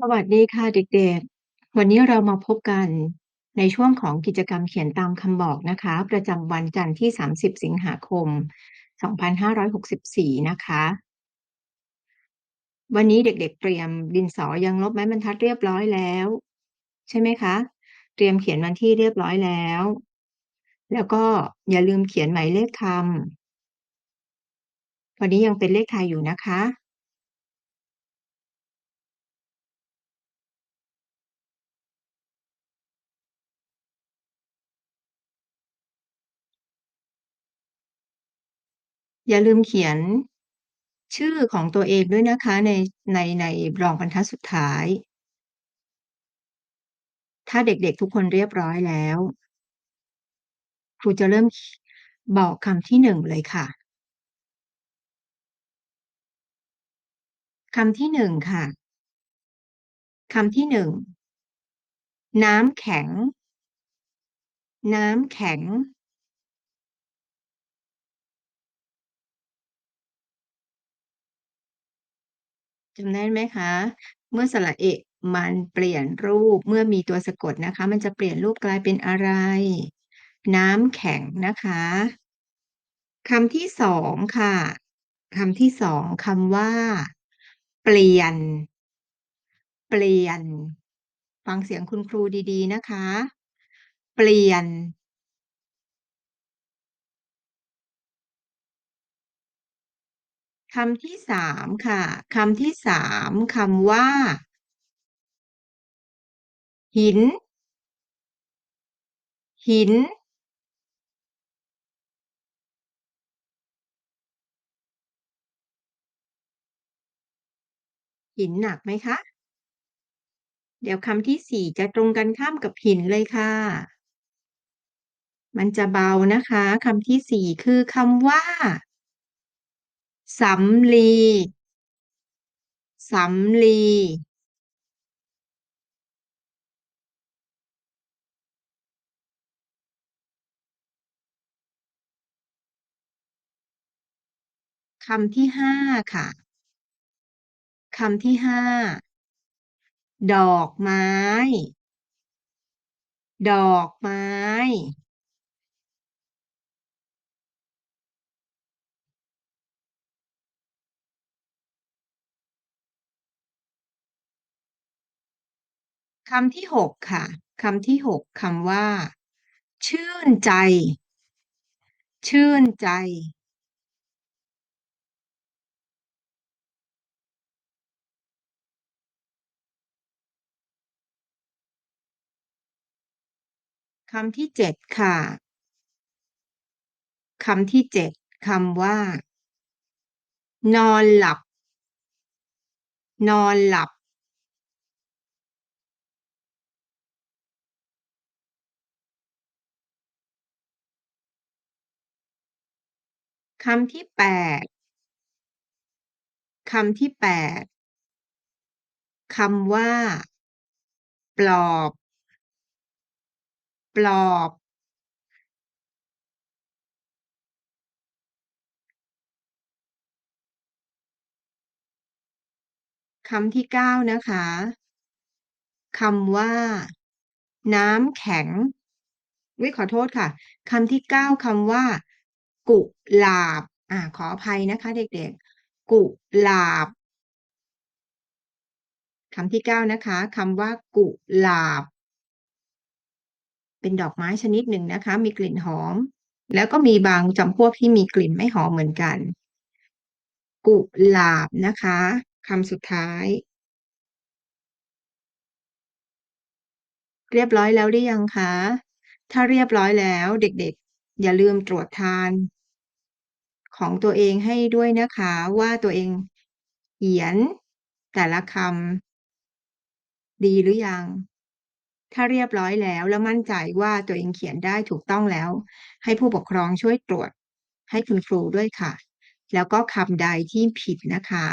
สวัสดีค่ะเด็กๆ วันนี้เรามาพบกันในช่วงของกิจกรรมเขียนตามคำบอกนะคะ ประจำวันจันทร์ที่ 30 สิงหาคม 2564 นะคะ วันนี้เด็กๆ เตรียมดินสอยังลบไม้บรรทัดเรียบร้อยแล้ว ใช่ไหมคะ เตรียมเขียนวันที่เรียบร้อยแล้ว แล้วก็อย่าลืมเขียนหมายเลขคำวันนี้ยังเป็นเลขไทยอยู่นะคะ อย่าลืมเขียนชื่อของตัวเองด้วยนะคะในในในรองบรรทัดสุดท้าย ถ้าเด็กๆทุกคนเรียบร้อยแล้ว ครูจะเริ่มบอกคำที่1เลยค่ะคำที่1ค่ะคำที่1น้ำแข็ง น้ำแข็ง จำได้ไหมคะ เมื่อสระเอะมันเปลี่ยนรูปเมื่อมีตัวสะกดนะคะ มันจะเปลี่ยนรูปกลายเป็นอะไร น้ำแข็งนะคะคำที่2ค่ะคำที่2คำว่า เปลี่ยน เปลี่ยน ฟังเสียงคุณครูดีๆนะคะ เปลี่ยน คำที่3ค่ะคำที่3คำว่า หิน หิน หินหนักไหมคะ?เดี๋ยวคำที่4จะตรงกันข้ามกับหินเลยค่ะ มันจะเบานะคะคำที่4คือคำว่า สำลีสำลีคำที่5ค่ะ คำที่5ดอกไม้ ดอกไม้ คำที่6ค่ะคำที่6คำว่า ชื่นใจ ชื่นใจ คำที่7ค่ะคำที่7คำว่า นอนหลับ นอนหลับ คำที่ 8 คำที่ 8 คำว่า ปลอบ ปลอบ คำที่ 9 นะคะ คำว่า น้ำแข็งอุ๊ยขอโทษค่ะ คำที่ 9 คำว่า กุหลาบ อ่า ขออภัยนะคะ เด็กๆ กุหลาบคำที่9นะคะคำว่ากุหลาบ เป็นดอกไม้ชนิดหนึ่งนะคะ มีกลิ่นหอม แล้วก็มีบางจำพวกที่มีกลิ่นไม่หอมเหมือนกัน กุหลาบนะคะคำสุดท้าย เรียบร้อยแล้วหรือยังคะ?ถ้าเรียบร้อยแล้วเด็กๆ อย่าลืมตรวจทาน ของตัวเองให้ด้วยนะคะว่าตัวเองเขียนแต่ละคำดีหรือยัง?ถ้าเรียบร้อยแล้วแล้วมั่นใจว่าตัวเองเขียนได้ถูกต้องแล้ว ให้ผู้ปกครองช่วยตรวจให้คุณครูด้วยค่ะ แล้วก็คำใดที่ผิดนะคะ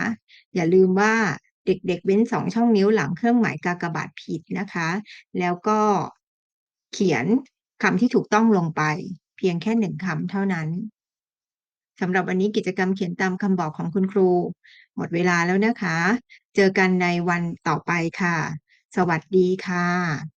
อย่าลืมว่าเด็กๆเว้น2ช่องนิ้วหลังเครื่องหมายกากบาทผิดนะคะ แล้วก็เขียนคำที่ถูกต้องลงไป เพียงแค่1คำเท่านั้น สำหรับวันนี้กิจกรรมเขียนตามคำบอกของคุณครู หมดเวลาแล้วนะคะ เจอกันในวันต่อไปค่ะ สวัสดีค่ะ